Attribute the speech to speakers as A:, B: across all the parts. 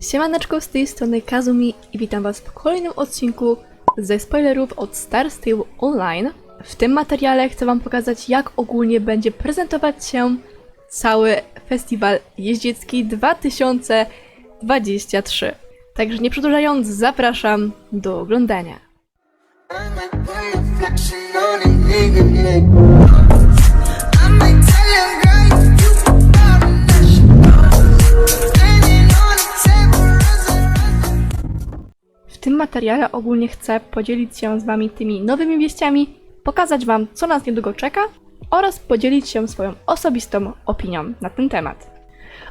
A: Siemaneczko, z tej strony Kazumi i witam was w kolejnym odcinku ze spoilerów od Star Stable Online. W tym materiale chcę wam pokazać, jak ogólnie będzie prezentować się cały festiwal jeździecki 2023. Także nie przedłużając, zapraszam do oglądania. Materiale ogólnie chcę podzielić się z Wami tymi nowymi wieściami, pokazać Wam, co nas niedługo czeka oraz podzielić się swoją osobistą opinią na ten temat.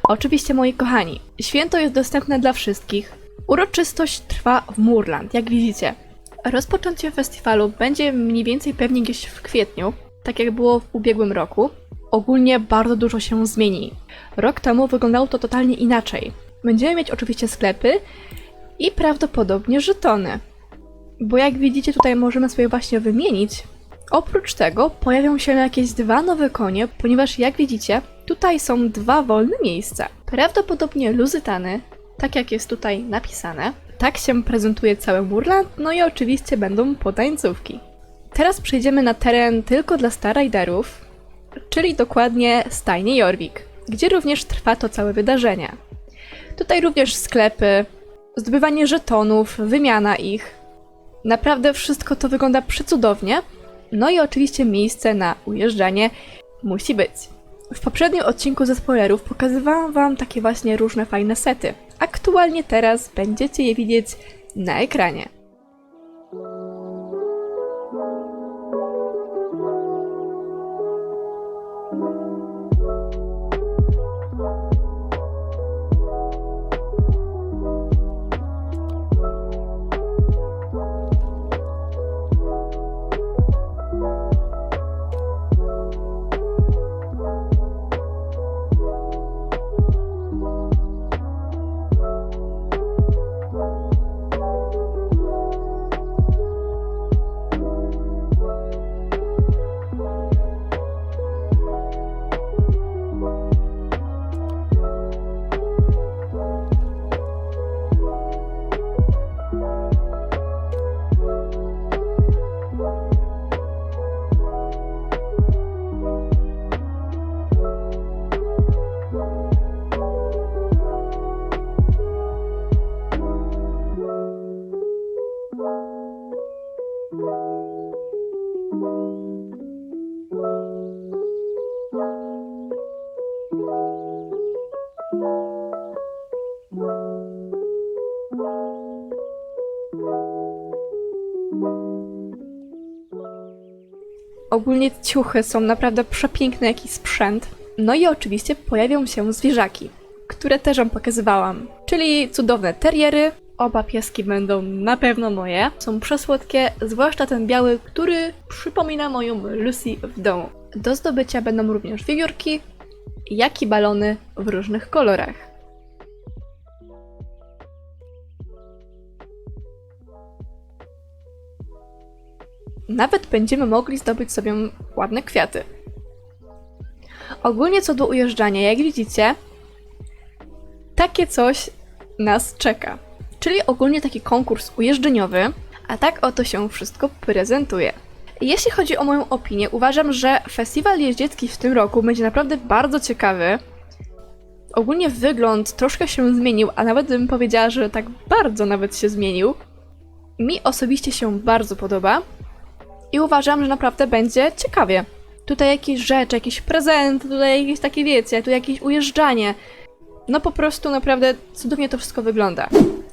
A: Oczywiście, moi kochani, święto jest dostępne dla wszystkich. Uroczystość trwa w Murland, jak widzicie. Rozpoczęcie festiwalu będzie mniej więcej pewnie gdzieś w kwietniu, tak jak było w ubiegłym roku. Ogólnie bardzo dużo się zmieni. Rok temu wyglądało to totalnie inaczej. Będziemy mieć oczywiście sklepy, i prawdopodobnie żetony. Bo jak widzicie, tutaj możemy sobie właśnie wymienić. Oprócz tego pojawią się jakieś dwa nowe konie, ponieważ jak widzicie, tutaj są dwa wolne miejsca. Prawdopodobnie luzytany, tak jak jest tutaj napisane. Tak się prezentuje cały Murland, no i oczywiście będą potańcówki. Teraz przejdziemy na teren tylko dla Starriderów, czyli dokładnie stajnie Jorvik, gdzie również trwa to całe wydarzenie. Tutaj również sklepy, zdobywanie żetonów, wymiana ich. Naprawdę wszystko to wygląda przecudownie. No i oczywiście miejsce na ujeżdżanie musi być. W poprzednim odcinku ze spoilerów pokazywałam Wam takie właśnie różne fajne sety. Aktualnie teraz będziecie je widzieć na ekranie. Ogólnie ciuchy są naprawdę przepiękne, jaki sprzęt. No i oczywiście pojawią się zwierzaki, które też wam pokazywałam. Czyli cudowne teriery. Oba pieski będą na pewno moje. Są przesłodkie, zwłaszcza ten biały, który przypomina moją Lucy w domu. Do zdobycia będą również wiewiórki, jak i balony w różnych kolorach. Nawet będziemy mogli zdobyć sobie ładne kwiaty. Ogólnie co do ujeżdżania, jak widzicie, takie coś nas czeka. Czyli ogólnie taki konkurs ujeżdżeniowy, a tak oto się wszystko prezentuje. Jeśli chodzi o moją opinię, uważam, że festiwal jeździecki w tym roku będzie naprawdę bardzo ciekawy. Ogólnie wygląd troszkę się zmienił, a nawet bym powiedziała, że tak bardzo nawet się zmienił. Mi osobiście się bardzo podoba i uważam, że naprawdę będzie ciekawie. Tutaj jakieś rzeczy, jakieś prezenty, tutaj jakieś takie wiecie, tu jakieś ujeżdżanie. No po prostu naprawdę cudownie to wszystko wygląda.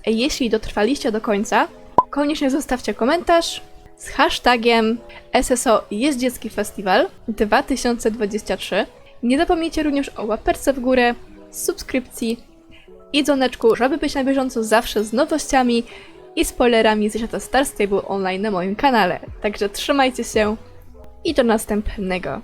A: Jeśli dotrwaliście do końca, koniecznie zostawcie komentarz z hashtagiem SSO Jeździecki Festiwal 2023. Nie zapomnijcie również o łaperce w górę, subskrypcji i dzwoneczku, żeby być na bieżąco zawsze z nowościami i spoilerami ze świata Star Stable Online na moim kanale. Także trzymajcie się i do następnego.